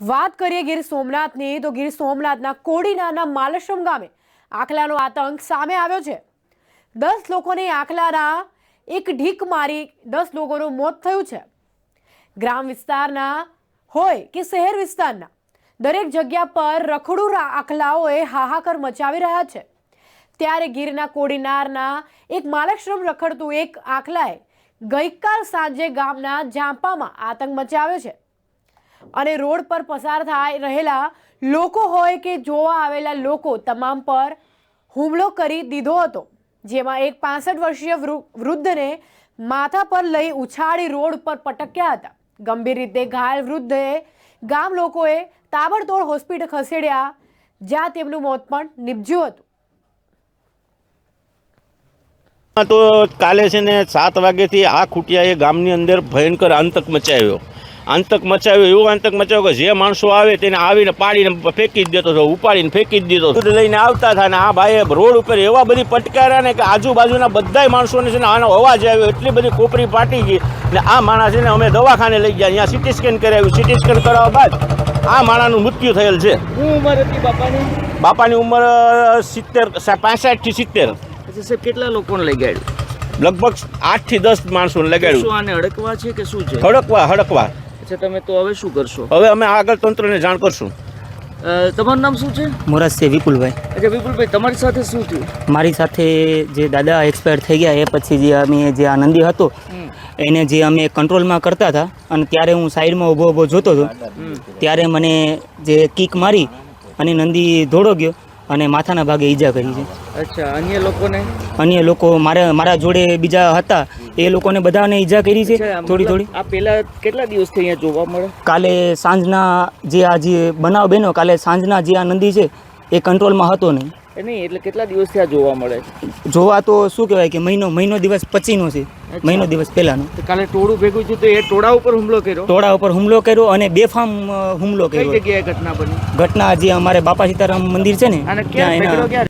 વાત કરીએ ગીર સોમનાથની, તો ગીર સોમનાથના કોડીનાના માલશ્રમ ગામે આખલાનો આતંક સામે આવ્યો છે. દસ લોકોને આખલાના એક ઢીક મારી દસ લોકોનું મોત થયું છે. ગ્રામ વિસ્તારના હોય કે શહેર વિસ્તારના, દરેક જગ્યા પર રખડું આખલાઓએ હાહાકાર મચાવી રહ્યા છે. ત્યારે ગીરના કોડીનારના એક માલશ્રમ રખડતું એક આખલાએ ગઈકાલ સાંજે ગામના જાંપામાં આતંક મચાવ્યો છે. અને રોડ પર પસાર થાય રહેલા લોકો હોય કે જોવા આવેલા લોકો તમામ પર હુમલો કરી દીધો હતો, જેમાં એક પાસઠ વર્ષીય વૃદ્ધને માથા પર લઈ ઉછાળી રોડ પર પટક્યા હતા. ગંભીર રીતે ઘાયલ વૃદ્ધે ગામ લોકોએ તાબડતોડ હોસ્પિટલ ખસેડ્યા, જ્યાં તેમનું મોત પણ નીપજ્યું હતું. તો કાલે છે ને સાત વાગ્યાથી આ ખૂટિયાએ ગામની અંદર ભયંકર આંતક મચાવ્યો. આંતક મચાવ્યો એવો આંતક મચાવ્યો કે જે માણસો આવે તેને આવીને પાડીને ફેંકી જ દેતો હતો ઉપાડીને ફેંકી જ દીધો હતો. લઈને આવતા હતા ને આ ભાઈએ રોડ ઉપર એવા બધી પટકાર્યા ને કે આજુબાજુના બધાય માણસોને છે ને આનો અવાજ આવ્યો એટલી બધી કોપરી પાટી ગઈ ને આ માણસ છે ને અમે દવાખાને લઈ ગયા અહીંયા સિટી સ્કેન કરાવ્યું. સિટી સ્કેન કરાવવા બાદ આ માણસનું મૃત્યુ થયેલ છે. બાપાની? ઉંમર સિત્તેર પાસઠથી સિત્તેર. અચ્છા સાહેબ કેટલા લોકોને લઈ ગાડ્યું લગભગ આઠથી દસ માણસોને શું લગાડ્યું. આને હડકવા છે કે શું છે? હડકવા હડકવા. અચ્છા તમે તો હવે શું કરશો? હવે અમે આગળ તંત્રને જાણ કરશું. તમારું નામ શું છે? મોરસ છે વિપુલભાઈ. અચ્છા વિપુલભાઈ તમારી સાથે શું થયું? મારી સાથે જે દાદા એક્સપાયર થઈ ગયા એ પછી જે અમે જે આ નંદી હતો એને જે અમે કંટ્રોલમાં કરતા હતા અને ત્યારે હું સાઈડમાં ઊભો ઊભો જોતો હતો ત્યારે મને જે કિક મારી અને નંદી દોડો ગયો અને માથાના ભાગે ઈજા કરી છે. અચ્છા અન્ય લોકોને? અન્ય લોકો મારા મારા જોડે બીજા હતા એ લોકોને બધાને ઈજા કરી છે થોડી થોડી. આ પહેલા કેટલા દિવસથી અહીંયા જોવા મળે? કાલે સાંજના જે આ જે બનાવ બેનો કાલે સાંજના જે આ નંદી છે એ કંટ્રોલમાં હતો નહીં. એ નહીં? એટલે કેટલા દિવસથી આ જોવા મળે છે? જોવા તો શું કહેવાય કે મહિનો મહિનો દિવસ પછીનો છે. મહિનો દિવસ પહેલાનો. કાલે ટોળું ભેગું થયું તો એ ટોળા ઉપર હુમલો કર્યો? ટોળા ઉપર હુમલો કર્યો અને બેફામ હુમલો હુમલો કઈ જગ્યાએ ઘટના બની? ઘટના જે અમારે બાપા સીતારામ મંદિર છે ને ત્યાં એના